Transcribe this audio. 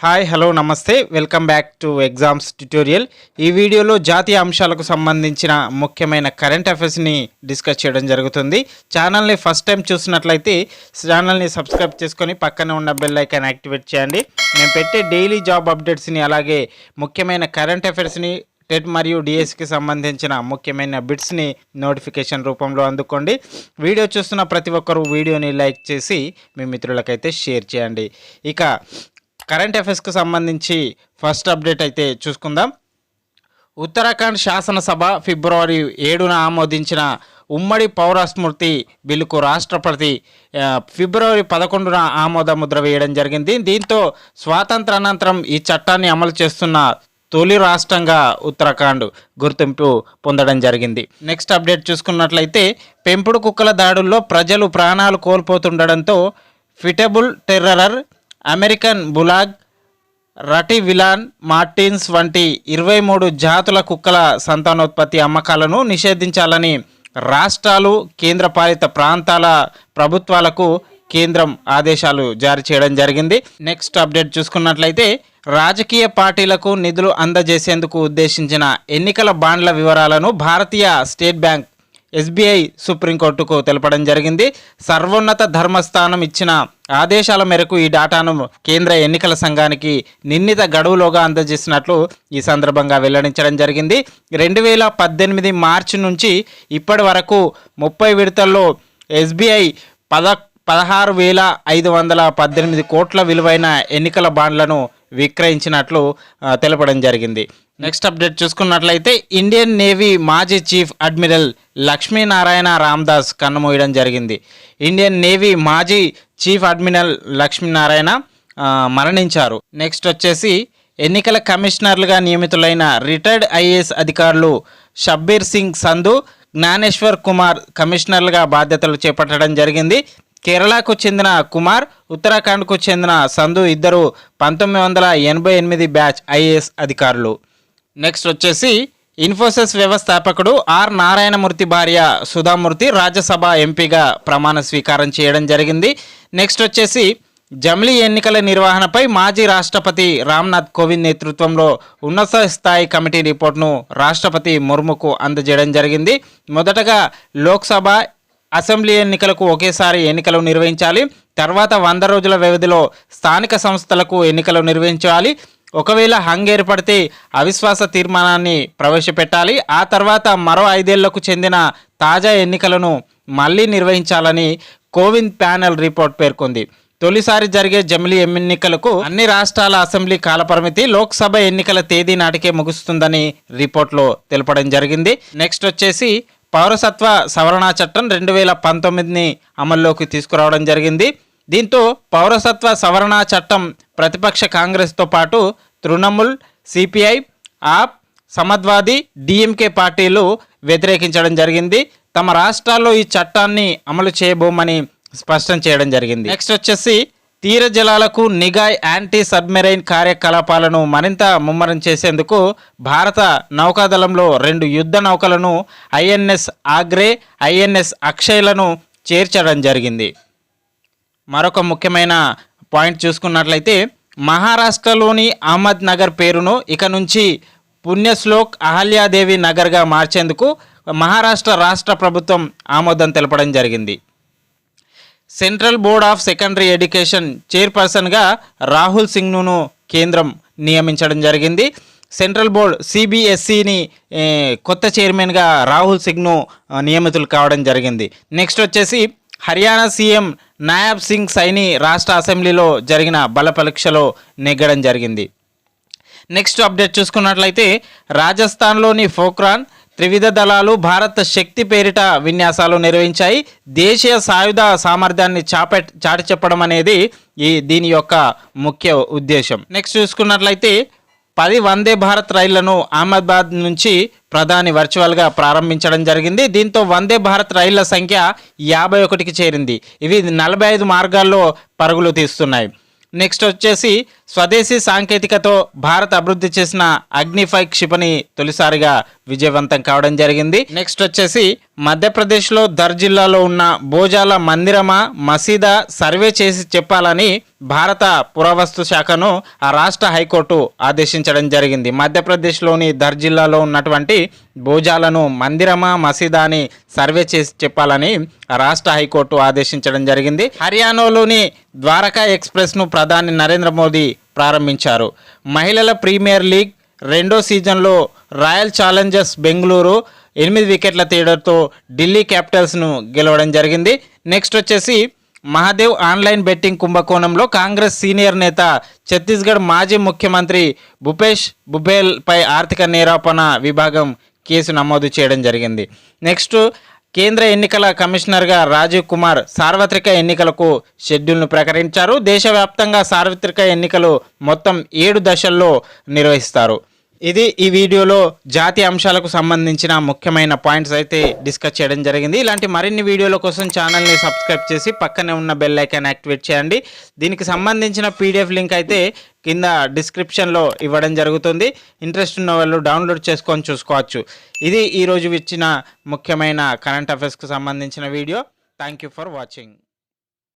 Hi hello నమస్తే. Welcome back to exams tutorial ఈ వీడియోలో జాతీయ అంశాలకు సంబంధించిన ముఖ్యమైన కరెంట్ అఫైర్స్ని డిస్కస్ చేయడం జరుగుతుంది. ఛానల్ని ఫస్ట్ టైం చూసినట్లయితే ఛానల్ని సబ్స్క్రైబ్ చేసుకొని పక్కనే ఉన్న బెల్ ఐకాన్ యాక్టివేట్ చేయండి. నేను పెట్టే డైలీ జాబ్ అప్డేట్స్ని అలాగే ముఖ్యమైన కరెంట్ అఫైర్స్ని టెట్ మరియు డిఎస్కి సంబంధించిన ముఖ్యమైన బిట్స్ని నోటిఫికేషన్ రూపంలో అందుకోండి. వీడియో చూస్తున్న ప్రతి ఒక్కరూ వీడియోని లైక్ చేసి మీ మిత్రులకైతే షేర్ చేయండి. ఇక కరెంట్ అఫైర్స్కి సంబంధించి ఫస్ట్ అప్డేట్ అయితే చూసుకుందాం. ఉత్తరాఖండ్ శాసనసభ ఫిబ్రవరి ఏడున ఆమోదించిన ఉమ్మడి పౌర స్మృతి బిల్లుకు రాష్ట్రపతి ఫిబ్రవరి పదకొండున ఆమోద ముద్ర వేయడం జరిగింది. దీంతో స్వాతంత్ర అనంతరం ఈ చట్టాన్ని అమలు చేస్తున్న తొలి రాష్ట్రంగా ఉత్తరాఖండ్ గుర్తింపు పొందడం జరిగింది. నెక్స్ట్ అప్డేట్ చూసుకున్నట్లయితే పెంపుడు కుక్కల దాడుల్లో ప్రజలు ప్రాణాలు కోల్పోతుండడంతో ఫిటబుల్ టెర్రరర్ అమెరికన్ బులాగ్ రటి విలాన్ మార్టిన్స్ వంటి ఇరవై మూడు జాతుల కుక్కల సంతానోత్పత్తి అమ్మకాలను నిషేధించాలని రాష్ట్రాలు కేంద్రపాలిత ప్రాంతాల ప్రభుత్వాలకు కేంద్రం ఆదేశాలు జారీ చేయడం జరిగింది. నెక్స్ట్ అప్డేట్ చూసుకున్నట్లయితే రాజకీయ పార్టీలకు నిధులు అందజేసేందుకు ఉద్దేశించిన ఎన్నికల బాండ్ల వివరాలను భారతీయ స్టేట్ బ్యాంక్ ఎస్బీఐ సుప్రీంకోర్టుకు తెలపడం జరిగింది. సర్వోన్నత ధర్మస్థానం ఇచ్చిన ఆదేశాల మేరకు ఈ డేటాను కేంద్ర ఎన్నికల సంఘానికి నిర్ణీత గడువులోగా అందజేసినట్లు ఈ సందర్భంగా వెల్లడించడం జరిగింది. రెండు వేల పద్దెనిమిది మార్చి నుంచి ఇప్పటి వరకు ముప్పై విడతల్లో ఎస్బీఐ పద పదహారు వేల ఐదు వందల పద్దెనిమిది కోట్ల విలువైన ఎన్నికల బాండ్లను విక్రయించినట్లు తెలపడం జరిగింది. నెక్స్ట్ అప్డేట్ చూసుకున్నట్లయితే ఇండియన్ నేవీ మాజీ చీఫ్ అడ్మిరల్ లక్ష్మీనారాయణ రామ్దాస్ కన్నుమూయడం జరిగింది. ఇండియన్ నేవీ మాజీ చీఫ్ అడ్మిరల్ లక్ష్మీనారాయణ మరణించారు. నెక్స్ట్ వచ్చేసి ఎన్నికల కమిషనర్లుగా నియమితులైన రిటైర్డ్ ఐఏఎస్ అధికారులు షబ్బీర్ సింగ్ సంధు జ్ఞానేశ్వర్ కుమార్ కమిషనర్లుగా బాధ్యతలు చేపట్టడం జరిగింది. కేరళకు చెందిన కుమార్ ఉత్తరాఖండ్కు చెందిన సంధు ఇద్దరు పంతొమ్మిది వందల ఎనభై ఎనిమిది బ్యాచ్ ఐఏఎస్ అధికారులు. నెక్స్ట్ వచ్చేసి ఇన్ఫోసిస్ వ్యవస్థాపకుడు ఆర్ నారాయణమూర్తి భార్య సుధామూర్తి రాజ్యసభ ఎంపీగా ప్రమాణ స్వీకారం చేయడం జరిగింది. నెక్స్ట్ వచ్చేసి జమిలీ ఎన్నికల నిర్వహణపై మాజీ రాష్ట్రపతి రామ్నాథ్ కోవింద్ నేతృత్వంలో ఉన్నత స్థాయి కమిటీ రిపోర్ట్ను రాష్ట్రపతి ముర్ముకు అందజేయడం జరిగింది. మొదటగా లోక్సభ అసెంబ్లీ ఎన్నికలకు ఒకేసారి ఎన్నికలు నిర్వహించాలి. తర్వాత వంద రోజుల వ్యవధిలో స్థానిక సంస్థలకు ఎన్నికలు నిర్వహించాలి. ఒకవేళ హంగ్ ఏర్పడితే అవిశ్వాస తీర్మానాన్ని ప్రవేశపెట్టాలి. ఆ తర్వాత మరో ఐదేళ్ళకు చెందిన తాజా ఎన్నికలను మళ్ళీ నిర్వహించాలని కోవింద్ ప్యానెల్ రిపోర్ట్ పేర్కొంది. తొలిసారి జరిగే జమిలీ ఎన్నికలకు అన్ని రాష్ట్రాల అసెంబ్లీ కాలపరిమితి లోక్సభ ఎన్నికల తేదీ నాటికే ముగుస్తుందని రిపోర్ట్లో తెలపడం జరిగింది. నెక్స్ట్ వచ్చేసి పౌరసత్వ సవరణ చట్టం రెండు వేల పంతొమ్మిదిని అమల్లోకి తీసుకురావడం జరిగింది. దీంతో పౌరసత్వ సవరణ చట్టం ప్రతిపక్ష కాంగ్రెస్తో పాటు తృణమూల్ సిపిఐ ఆప్ సమాజ్వాదీ డిఎంకే పార్టీలు వ్యతిరేకించడం జరిగింది. తమ రాష్ట్రాల్లో ఈ చట్టాన్ని అమలు చేయబోమని స్పష్టం చేయడం జరిగింది. నెక్స్ట్ వచ్చేసి తీర జలాలకు నిఘా యాంటీ సబ్మెరైన్ కార్యకలాపాలను మరింత ముమ్మరం చేసేందుకు భారత నౌకాదళంలో రెండు యుద్ధ నౌకలను ఐఎన్ఎస్ ఆగ్రే ఐఎన్ఎస్ అక్షయ్లను చేర్చడం జరిగింది. మరొక ముఖ్యమైన పాయింట్ చూసుకున్నట్లయితే మహారాష్ట్రలోని అహ్మద్ నగర్ పేరును ఇక నుంచి పుణ్యశ్లోక్ అహల్యాదేవి నగర్గా మార్చేందుకు మహారాష్ట్ర రాష్ట్ర ప్రభుత్వం ఆమోదం తెలపడం జరిగింది. Central board of secondary education చైర్పర్సన్గా రాహుల్ సింగ్ను కేంద్రం నియమించడం జరిగింది. సెంట్రల్ బోర్డ్ సిబిఎస్సిని కొత్త చైర్మన్గా రాహుల్ సింగ్ను నియమితులు కావడం జరిగింది. నెక్స్ట్ వచ్చేసి హర్యానా సీఎం నాయాబ్ సింగ్ సైని రాష్ట్ర అసెంబ్లీలో జరిగిన బల పరీక్షలో నెగ్గడం జరిగింది. నెక్స్ట్ అప్డేట్ చూసుకున్నట్లయితే రాజస్థాన్లోని ఫోక్రాన్ త్రివిధ దళాలు భారత్ శక్తి పేరిట విన్యాసాలు నిర్వహించాయి. దేశీయ సాయుధ సామర్థ్యాన్ని చాపె చాటి చెప్పడం అనేది ఈ దీని యొక్క ముఖ్య ఉద్దేశం. నెక్స్ట్ చూసుకున్నట్లయితే పది వందే భారత్ రైళ్ళను అహ్మదాబాద్ నుంచి ప్రధాని వర్చువల్గా ప్రారంభించడం జరిగింది. దీంతో వందే భారత్ రైళ్ళ సంఖ్య యాభై ఒకటికి చేరింది. ఇవి నలభై ఐదు మార్గాల్లో పరుగులు తీస్తున్నాయి. నెక్స్ట్ వచ్చేసి స్వదేశీ సాంకేతికతో భారత్ అభివృద్ధి చేసిన అగ్నిఫై క్షిపణి తొలిసారిగా విజయవంతం కావడం జరిగింది. నెక్స్ట్ వచ్చేసి మధ్యప్రదేశ్లో దర్ జిల్లాలో ఉన్న భోజాల మందిరమా మసీదా సర్వే చేసి చెప్పాలని భారత పురావస్తు శాఖను ఆ రాష్ట్ర హైకోర్టు ఆదేశించడం జరిగింది. మధ్యప్రదేశ్లోని దర్ జిల్లాలో ఉన్నటువంటి భోజాలను మందిరమా మసీదా అని సర్వే చేసి చెప్పాలని ఆ రాష్ట్ర హైకోర్టు ఆదేశించడం జరిగింది. హర్యానాలోని ద్వారకా ఎక్స్ప్రెస్ను ప్రధాని నరేంద్ర మోదీ ప్రారంభించారు. మహిళల ప్రీమియర్ లీగ్ రెండో సీజన్లో రాయల్ ఛాలెంజర్స్ బెంగళూరు ఎనిమిది వికెట్ల తేడాతో ఢిల్లీ క్యాపిటల్స్ను గెలవడం జరిగింది. నెక్స్ట్ వచ్చేసి మహాదేవ్ ఆన్లైన్ బెట్టింగ్ కుంభకోణంలో కాంగ్రెస్ సీనియర్ నేత ఛత్తీస్గఢ్ మాజీ ముఖ్యమంత్రి భూపేష్ బుబేల్పై ఆర్థిక నేరాపణ విభాగం కేసు నమోదు చేయడం జరిగింది. నెక్స్ట్ కేంద్ర ఎన్నికల కమిషనర్గా రాజీవ్ కుమార్ సార్వత్రిక ఎన్నికలకు షెడ్యూల్ను ప్రకటించారు. దేశవ్యాప్తంగా సార్వత్రిక ఎన్నికలు మొత్తం ఏడు దశల్లో నిర్వహిస్తారు. ఇది ఈ వీడియోలో జాతీయ అంశాలకు సంబంధించిన ముఖ్యమైన పాయింట్స్ అయితే డిస్కస్ చేయడం జరిగింది. ఇలాంటి మరిన్ని వీడియోల కోసం ఛానల్ని సబ్స్క్రైబ్ చేసి పక్కనే ఉన్న బెల్ ఐకాన్ యాక్టివేట్ చేయండి. దీనికి సంబంధించిన పీడిఎఫ్ లింక్ అయితే కింద డిస్క్రిప్షన్లో ఇవ్వడం జరుగుతుంది. ఇంట్రెస్ట్ ఉన్న వాళ్ళు డౌన్లోడ్ చేసుకొని చూసుకోవచ్చు. ఇది ఈరోజు ఇచ్చిన ముఖ్యమైన కరెంట్ అఫైర్స్కి సంబంధించిన video thank you for watching